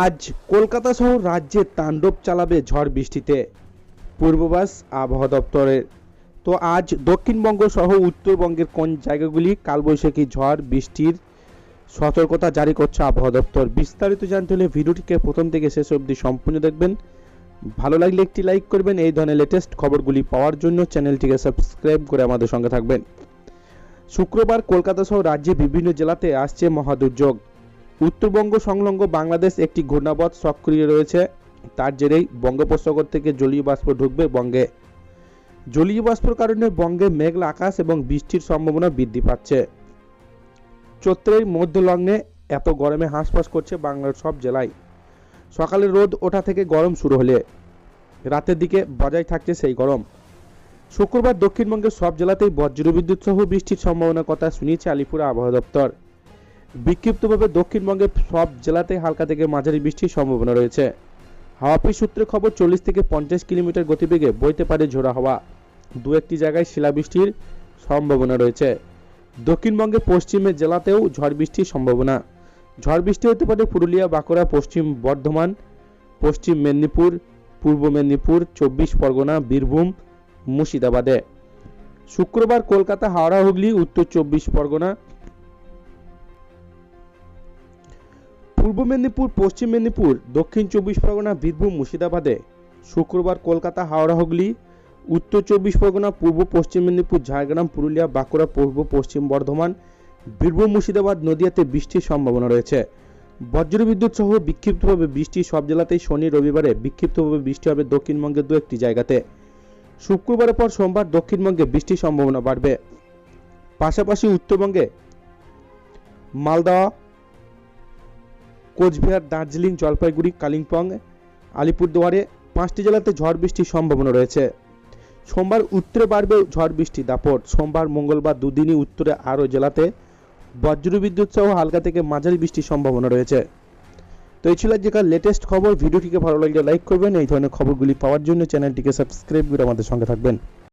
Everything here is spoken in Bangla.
আজ কলকাতা সহ রাজ্যে তাণ্ডব চালাবে ঝড় বৃষ্টিতে। পূর্বাভাস আবহাওয়া দপ্তরের। তো আজ দক্ষিণবঙ্গ সহ উত্তরবঙ্গের কোন জায়গাগুলি কালবৈশাখী ঝড় বৃষ্টির সতর্কতা জারি করছে আবহাওয়া দপ্তর? বিস্তারিত জানতে হলে ভিডিওটিকে প্রথম থেকে শেষ অবধি সম্পূর্ণ দেখবেন। ভালো লাগলে একটি লাইক করবেন, এই ধরনের লেটেস্ট খবরগুলি পাওয়ার জন্য চ্যানেলটিকে সাবস্ক্রাইব করে আমাদের সঙ্গে থাকবেন। শুক্রবার কলকাতা সহ রাজ্যে বিভিন্ন জেলাতে আসছে মহাদুর্যোগ উত্তরবঙ্গ সংলগ্ন বাংলাদেশ একটি ঘূর্ণাবধ সক্রিয় রয়েছে। তার জেরেই বঙ্গোপসাগর থেকে জলীয় বাষ্প ঢুকবে বঙ্গে। জলীয় বাষ্পর কারণে বঙ্গে মেঘলা আকাশ এবং বৃষ্টির সম্ভাবনা বৃদ্ধি পাচ্ছে। চৈত্রের মধ্য লগ্নে এত গরমে হাঁসফাঁস করছে বাংলার সব জেলায়। সকালে রোদ ওঠা থেকে গরম শুরু হলে রাতের দিকে বজায় থাকছে সেই গরম। শুক্রবার দক্ষিণবঙ্গের সব জেলাতেই বজ্রবিদ্যুৎ সহ বৃষ্টির সম্ভাবনার কথা শুনিয়েছে আলিপুর আবহাওয়া দপ্তর। বিক্ষিপ্তভাবে দক্ষিণবঙ্গের সব জেলাতে হালকা থেকে মাঝারি বৃষ্টির সম্ভাবনা রয়েছে। হাওয়াপির সূত্রে খবর, চল্লিশ থেকে পঞ্চাশ কিলোমিটার গতিবেগে বইতে পারে ঝোড়া হাওয়া। দু একটি জায়গায় শিলাবৃষ্টির সম্ভাবনা রয়েছে। দক্ষিণবঙ্গে পশ্চিমের জেলাতেও ঝড় বৃষ্টির সম্ভাবনা। ঝড় বৃষ্টি হতে পারে পুরুলিয়া, বাঁকুড়া, পশ্চিম বর্ধমান, পশ্চিম মেদিনীপুর, পূর্ব মেদিনীপুর, চব্বিশ পরগনা, বীরভূম, মুর্শিদাবাদে। শুক্রবার কলকাতা, হাওড়া, হুগলি, উত্তর চব্বিশ পরগনা পূর্ব মেদিনীপুর, পশ্চিম মেদিনীপুর, দক্ষিণ চব্বিশ পরগনা, বীরভূম, মুর্শিদাবাদে। শুক্রবার কলকাতা, হাওড়া, হুগলি, উত্তর চব্বিশ পরগনা, পূর্ব পশ্চিম মেদিনীপুর, ঝাড়গ্রাম, পুরুলিয়া, বাঁকুড়া, পূর্ব পশ্চিম বর্ধমান, বীরভূম, মুর্শিদাবাদ নদিয়াতে বৃষ্টির সম্ভাবনা রয়েছে। বজ্রবিদ্যুৎ সহ বিক্ষিপ্তভাবে বৃষ্টি সব জেলাতেই শনি, রবিবারে বিক্ষিপ্তভাবে বৃষ্টি হবে দক্ষিণবঙ্গের দু একটি জায়গাতে। শুক্রবারের পর সোমবার দক্ষিণবঙ্গে বৃষ্টির সম্ভাবনা বাড়বে। পাশাপাশি উত্তরবঙ্গে মালদা কোচবিহার, দার্জিলিং, জলপাইগুড়ি, কালিম্পং, আলিপুরদুয়ারে পাঁচটি জেলাতে ঝড় বৃষ্টির সম্ভাবনা রয়েছে। সোমবার উত্তরে বাড়বে ঝড় বৃষ্টি দাপট। সোমবার, মঙ্গলবার দুদিনই উত্তরে আরও জেলাতে বজ্রবিদ্যুৎ সহ হালকা থেকে মাঝারি বৃষ্টির সম্ভাবনা রয়েছে। তো এই ছিল আজকের লেটেস্ট খবর। ভিডিওটিকে ভালো লাগলে লাইক করবেন। এই ধরনের খবরগুলি পাওয়ার জন্য চ্যানেলটিকে সাবস্ক্রাইব করে আমাদের সঙ্গে থাকবেন।